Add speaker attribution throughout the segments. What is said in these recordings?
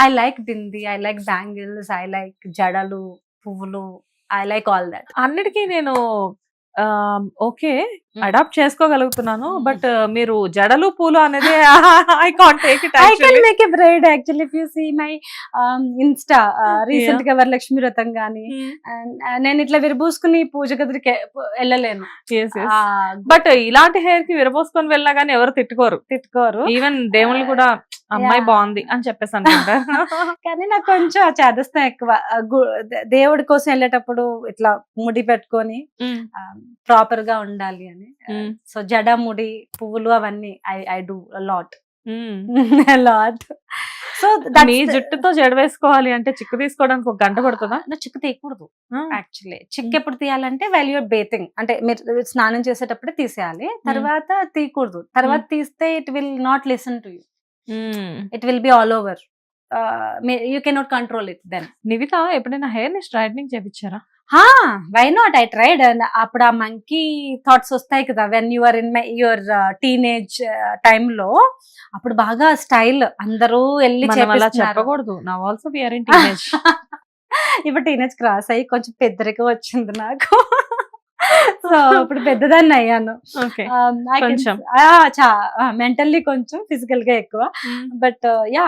Speaker 1: I like bindi I like bangles I like జడలు పువ్వులు I like all that
Speaker 2: అన్నిటికీ నేను ఓకే అడాప్ట్ చేసుకోగలుగుతున్నాను
Speaker 1: Mm.
Speaker 2: బట్ మీరు జడలు పూలు అనేది I can't take it
Speaker 1: I can make a braid actually if you see my insta రీసెంట్గా వరలక్ష్మి వ్రతం గానీ. And, uh, నేను ఇట్లా విరబూసుకుని పూజ గదికి వెళ్ళలేను.
Speaker 2: బట్ ఇలాంటి హెయిర్కి విరబోసుకొని వెళ్ళినా గానీ ఎవరు తిట్టుకోరు.
Speaker 1: తిట్టుకోరు.
Speaker 2: ఈవెన్ దేవుళ్ళు కూడా అమ్మాయి. బాగుంది అని చెప్పేసి అనుకుంటారు
Speaker 1: కానీ నాకు కొంచెం చేదస్తం ఎక్కువ. దేవుడి కోసం వెళ్ళేటప్పుడు ఇట్లా ముడి పెట్టుకొని ప్రాపర్గా ఉండాలి అని. సో జడ ముడి పువ్వులు అవన్నీ I I do lot. Lot so
Speaker 2: మీ జుట్టుతో జడ వేసుకోవాలి అంటే చిక్కు తీసుకోవడానికి ఒక గంట పడుతుందా?
Speaker 1: చిక్కు తీయకూడదు. యాక్చువల్లీ చిక్కు ఎప్పుడు తీయాలంటే వెల్ యూర్ బేతింగ్ అంటే మీరు స్నానం చేసేటప్పుడే తీసేయాలి. తర్వాత తీయకూడదు. తర్వాత తీస్తే it will not listen to you. It will be all over you cannot control it then
Speaker 2: Nivitha ఎప్పుడైనా హెయిర్ని స్ట్రైట్నింగ్ చేపించారా
Speaker 1: వై నాట్ ఐ ట్రైడ్ అప్పుడు ఆ మంకీ థాట్స్ వస్తాయి కదా when your in my your టీనేజ్లో అప్పుడు బాగా స్టైల్ అందరూ వెళ్ళి.
Speaker 2: చెప్పకూడదు. నా ఆల్సో
Speaker 1: ఇప్పుడు టీనేజ్ క్రాస్ అయ్యి కొంచెం పెద్దరికం వచ్చింది నాకు. సో ఇప్పుడు పెద్దదాన్ని అయ్యాను.
Speaker 2: ఓకే.
Speaker 1: Um,
Speaker 2: కొంచెం.
Speaker 1: చా మెంటల్లీ కొంచెం ఫిజికల్గా ఎక్కువ బట్ యా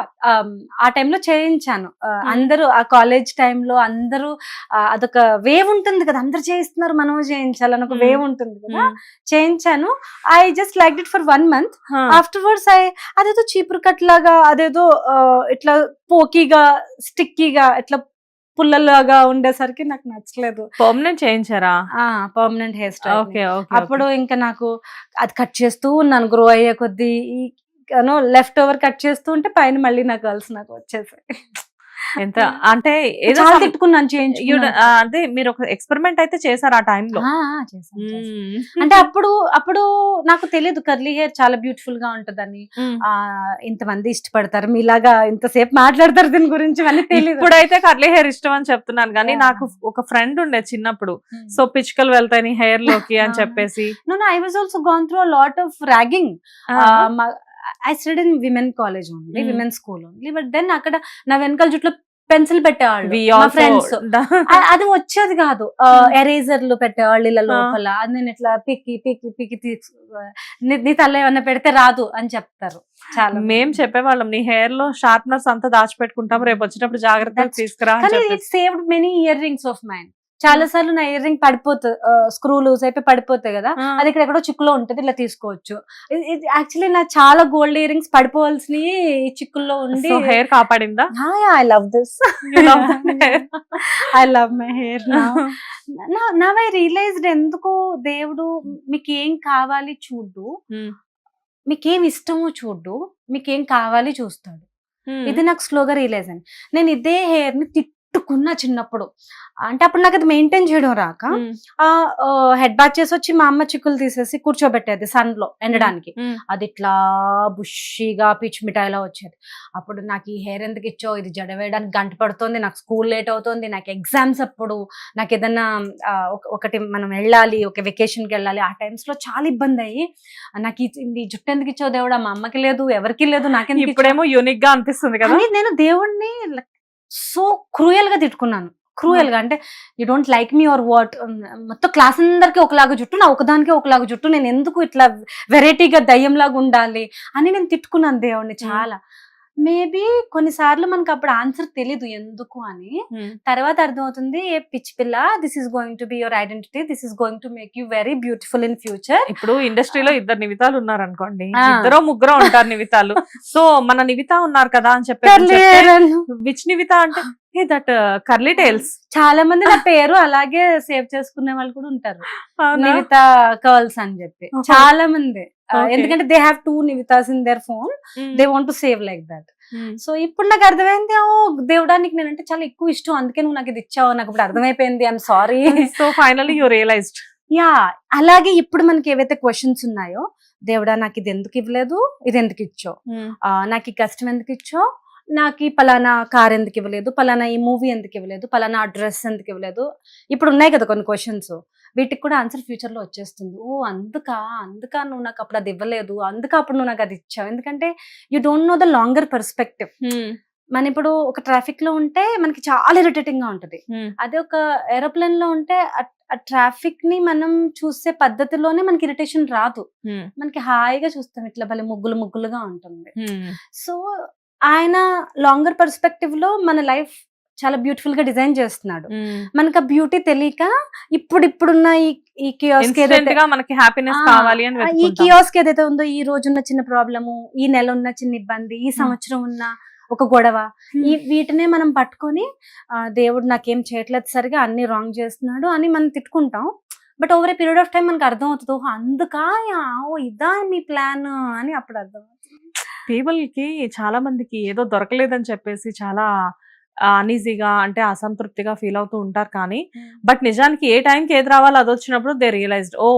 Speaker 1: ఆ టైంలో చేయించాను. Uh, అందరూ ఆ కాలేజ్ టైంలో అందరూ uh, అదొక వేవ్ ఉంటుంది కదా అందరు చేయిస్తున్నారు మనం చేయించాలని ఒక
Speaker 2: Hmm.
Speaker 1: వేవ్ ఉంటుంది కదా. చేయించాను. I just like it for one month afterwards I అదేదో చీపురు కట్ లాగా అదేదో ఆ, ఇట్లా పోకీగా స్టిక్కీగా ఇట్లా పుల్లలాగా ఉండేసరికి నాకు నచ్చలేదు.
Speaker 2: Permanent చేయించారా?
Speaker 1: Permanent hair style
Speaker 2: okay okay
Speaker 1: అప్పుడు ఇంకా నాకు అది కట్ చేస్తూ ఉన్నాను గ్రో అయ్యే కొద్దీ. లెఫ్ట్ ఓవర్ కట్ చేస్తూ ఉంటే పైన మళ్ళీ నాకు కలిసి నాకు వచ్చేసి
Speaker 2: ఎంత? అంటే ఏదో
Speaker 1: చాలా తిట్టుకున్నాను చేయించుకున్నాను.
Speaker 2: అంటే మీరు ఒక ఎక్స్పెరిమెంట్ అయితే చేశారు ఆ టైంలో
Speaker 1: ఆ, ఆ, చేశాను, చేశాను. అంటే అప్పుడు అప్పుడు నాకు తెలియదు కర్లీ హెయిర్ చాలా బ్యూటిఫుల్గా ఉంటదని. ఆ ఇంతమంది ఇష్టపడతారు మీలాగా ఇంతసేపు మాట్లాడతారు దీని గురించి ఇవన్నీ తెలియదు.
Speaker 2: ఇప్పుడైతే కర్లీ హెయిర్ ఇష్టం అని చెప్తున్నాను కానీ
Speaker 1: Yeah.
Speaker 2: నాకు ఒక ఫ్రెండ్ ఉండే చిన్నప్పుడు. సో పిచ్చుకలు వెళ్తాయి హెయిర్లోకి అని. చెప్పేసి.
Speaker 1: No I was also gone through lot of ragging I studied in women college only. Women school only but then అక్కడ నా వెనకాల జుట్లో పెన్సిల్ పెట్టేవాళ్ళు మా ఫ్రెండ్స్ అది వచ్చేది కాదు.
Speaker 2: Hmm.
Speaker 1: ఎరేజర్లు పెట్టేవాళ్ళు ఇలా లోపల అది నేను ఇట్లా పిక్కి పిక్కి పిక్కి తీసు నీ- తల్ల ఏమన్నా పెడితే రాదు అని చెప్తారు చాలా
Speaker 2: మేం చెప్పేవాళ్ళం నీ హెయిర్లో షార్ప్నర్స్ అంతా దాచిపెట్టుకుంటాం రేపు వచ్చేటప్పుడు జాగ్రత్తగా తీసుకురా
Speaker 1: saved many earrings of mind చాలా సార్లు నా ఇయర్ రింగ్ పడిపోతుంది స్క్రూ లూజ్ అయిపోయి పడిపోతాయి కదా. అది ఇక్కడ ఎక్కడో చిక్కులో ఉంటుంది ఇలా తీసుకోవచ్చు యాక్చువల్లీ నా చాలా గోల్డ్ ఇయర్ రింగ్స్ పడిపోవాల్సిన ఈ చిక్కుల్లో ఉండి
Speaker 2: hair కాపాడిందా
Speaker 1: I love this. I love my hair నా ఐ రియలైజ్డ్ ఎందుకు దేవుడు మీకు ఏం కావాలి చూడు
Speaker 2: Hmm.
Speaker 1: మీకేం ఇష్టమో చూడు మీకేం కావాలి చూస్తాడు
Speaker 2: Hmm.
Speaker 1: ఇది నాకు స్లోగా రియలైజ్ అయింది నేను ఇదే హెయిర్ని తిట్టుకున్నా చిన్నప్పుడు అంటే అప్పుడు నాకు అది మెయింటైన్ చేయడం రాక. ఆ హెడ్ బాత్ చేసి వచ్చి మా అమ్మ చిక్కులు తీసేసి కూర్చోబెట్టేది సన్లో ఎండడానికి. అది ఇట్లా బుషిగా పిచ్ మిఠాయిలా వచ్చేది అప్పుడు నాకు ఈ హెయిర్ ఎందుకు ఇచ్చావు ఇది జడ వేయడానికి గంట పడుతుంది నాకు స్కూల్ లేట్ అవుతుంది నాకు ఎగ్జామ్స్ అప్పుడు నాకు ఏదన్నా ఒకటి మనం వెళ్ళాలి ఒక వెకేషన్కి వెళ్ళాలి ఆ టైమ్స్లో చాలా ఇబ్బంది అయ్యి నాకు ఈ ఈ జుట్టు ఎందుకు ఇచ్చావు దేవుడా మా అమ్మకి లేదు ఎవరికి లేదు ఇచ్చావు?
Speaker 2: ఇప్పుడేమో యూనిక్గా అనిపిస్తుంది కదా
Speaker 1: నేను దేవుణ్ణి సో క్రూయల్గా తిట్టుకున్నాను. క్రూయల్గా అంటే you don't like me or what మొత్తం క్లాస్ అందరికి ఒకలాగా జుట్టు నా ఒకదానికి ఒకలాగా జుట్టు నేను ఎందుకు ఇట్లా వెరైటీగా దయ్యంలాగా ఉండాలి అని నేను తిట్టుకున్నాను దేవుణ్ణి చాలా. మేబీ కొన్నిసార్లు మనకు అప్పుడు ఆన్సర్ తెలీదు ఎందుకు అని. తర్వాత అర్థమవుతుంది ఏ పిచ్ పిల్ల this is going to be your identity this is going to make you very beautiful in future
Speaker 2: ఇప్పుడు ఇండస్ట్రీలో ఇద్దరు నివితాలు ఉన్నారు అనుకోండి. ఇద్దరు ముగ్గురు ఉంటారు నివితాలు. సో మన నివిత ఉన్నారు కదా అని చెప్పి విచ్ నివిత అంటే దట్ కర్లీ టైల్స్
Speaker 1: చాలా మంది నా పేరు అలాగే సేవ్ చేసుకునే వాళ్ళు కూడా ఉంటారు. నివిత కర్ల్స్ అని చెప్పి. చాలా మంది.
Speaker 2: Okay.
Speaker 1: ఎందుకంటే they have two Nivithas in their phone they want to save like that so ఇప్పుడు నాకు అర్థమైంది ఓ దేవుడానికి నేనంటే చాలా ఎక్కువ ఇష్టం. అందుకే నువ్వు నాకు ఇది ఇచ్చావు నాకు ఇప్పుడు అర్థమైపోయింది I'm sorry
Speaker 2: so finally you realised
Speaker 1: yeah అలాగే ఇప్పుడు మనకి ఏవైతే క్వశ్చన్స్ ఉన్నాయో దేవుడా నాకు ఇది ఎందుకు ఇవ్వలేదు? ఇది ఎందుకు ఇచ్చావు? ఆ, నాకు ఈ కష్టం ఎందుకు ఇచ్చావు? నాకు ఈ పలానా కార్ ఎందుకు ఇవ్వలేదు? పలానా ఈ మూవీ ఎందుకు ఇవ్వలేదు? పలానా డ్రెస్ ఎందుకు ఇవ్వలేదు? ఇప్పుడు ఉన్నాయి కదా కొన్ని క్వశ్చన్స్ వీటికి కూడా ఆన్సర్ ఫ్యూచర్లో వచ్చేస్తుంది. ఓ అందుకా? అందుకా నువ్వు నాకు అప్పుడు అది ఇవ్వలేదు. అందుకా అప్పుడు నువ్వు నాకు అది ఇచ్చావు. ఎందుకంటే you don't know the longer perspective మన ఇప్పుడు ఒక ట్రాఫిక్లో ఉంటే మనకి చాలా ఇరిటేటింగ్గా ఉంటది. అదే ఒక ఏరోప్లేన్లో ఉంటే ఆ ట్రాఫిక్ని మనం చూసే పద్ధతిలోనే మనకి ఇరిటేషన్ రాదు. మనకి హాయిగా చూస్తాం. ఇట్లా భలే ముగ్గులు ముగ్గులుగా ఉంటుంది. సో ఆయన లాంగర్ పర్స్పెక్టివ్లో మన లైఫ్ చాలా బ్యూటిఫుల్గా డిజైన్ చేస్తున్నాడు.
Speaker 2: Hmm.
Speaker 1: మనకి ఆ బ్యూటీ తెలియక ఇప్పుడు ఇప్పుడున్న ఈ కియోస్క్ ఏదైతే
Speaker 2: మనకి హ్యాపీనెస్ కావాలి
Speaker 1: ఈ. కియోస్క్ ఏదైతే ఉందో ఈ రోజు ఉన్న చిన్న ప్రాబ్లము ఈ నెల ఉన్న చిన్న ఇబ్బంది ఈ సంవత్సరం ఉన్న ఒక గొడవ ఈ వీటినే మనం పట్టుకొని దేవుడు నాకేం చేయట్లేదు సరిగా అన్ని రాంగ్ చేస్తున్నాడు అని మనం తిట్టుకుంటాం. But over a period of time మనకు అర్థం అవుతుంది ఓహో అందుకా? ఇదా మీ ప్లాన్ అని అప్పుడు అర్థం అవుతుంది.
Speaker 2: పీపుల్కి చాలా మందికి ఏదో దొరకలేదని చెప్పేసి చాలా అనీజీగా అంటే అసంతృప్తిగా ఫీల్ అవుతూ ఉంటారు కానీ బట్ నిజానికి ఏ టైంకి ఏది రావాలో అది వచ్చినప్పుడు దే రియలైజ్డ్. ఓ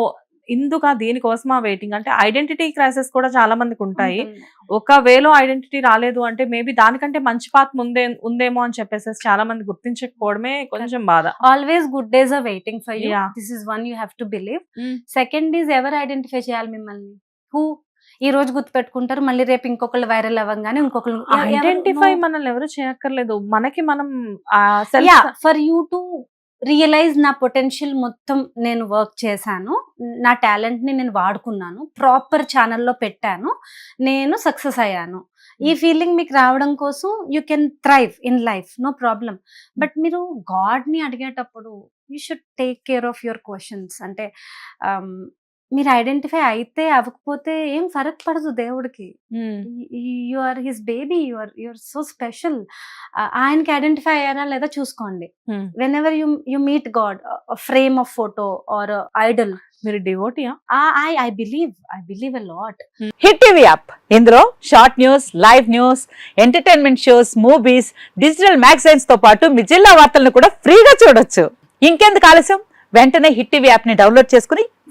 Speaker 2: ఇందుక దీనికోసమా వెయిటింగ్? అంటే ఐడెంటిటీ క్రైసిస్ కూడా చాలా మందికి ఉంటాయి. ఒక వేలో ఐడెంటిటీ రాలేదు అంటే మేబీ దానికంటే మంచి పాత్ ముందే ఉందేమో అని చెప్పేసి చాలా మంది గుర్తించకపోవడమే కొంచెం బాధ.
Speaker 1: Always good days are waiting for you. This is one you have to believe. Second is ఎవరు ఐడెంటిఫై చేయాలి మిమ్మల్ని? హూ? ఈ రోజు గుర్తు పెట్టుకుంటారు మళ్ళీ రేపు ఇంకొకళ్ళు వైరల్ అవ్వగానే ఇంకొకళ్ళు
Speaker 2: ఐడెంటిఫై మనల్ని ఎవరు చేయక్కర్లేదు. మనకి మనం
Speaker 1: ఫర్ యూ టు రియలైజ్ నా పొటెన్షియల్ మొత్తం నేను వర్క్ చేశాను. నా టాలెంట్ని నేను వాడుకున్నాను. ప్రాపర్ ఛానల్లో పెట్టాను. నేను సక్సెస్ అయ్యాను. ఈ ఫీలింగ్ మీకు రావడం కోసం you can thrive in life no problem but మీరు గాడ్ని అడిగేటప్పుడు you should take care of your questions అంటే um, మీరు ఐడెంటిఫై అయితే అవ్వకపోతే ఏం ఫరక్ పడదు దేవుడికి. You are his baby you are you are so special. ఆయనకి ఐడెంటిఫై అయ్యారా లేదా చూసుకోండి. Whenever you you meet God frame of photo or idol.
Speaker 2: మీరు డివోటియా?
Speaker 1: I I believe I believe a lot.
Speaker 3: Hit TV app. ఇందులో short news live news entertainment shows movies digital మ్యాగజైన్స్తో పాటు మీ జిల్లా వార్తలను కూడా ఫ్రీగా చూడొచ్చు. ఇంకెందుకు ఆలస్యం? వెంటనే హిట్ టీవీ యాప్ని డౌన్లోడ్ చేసుకుని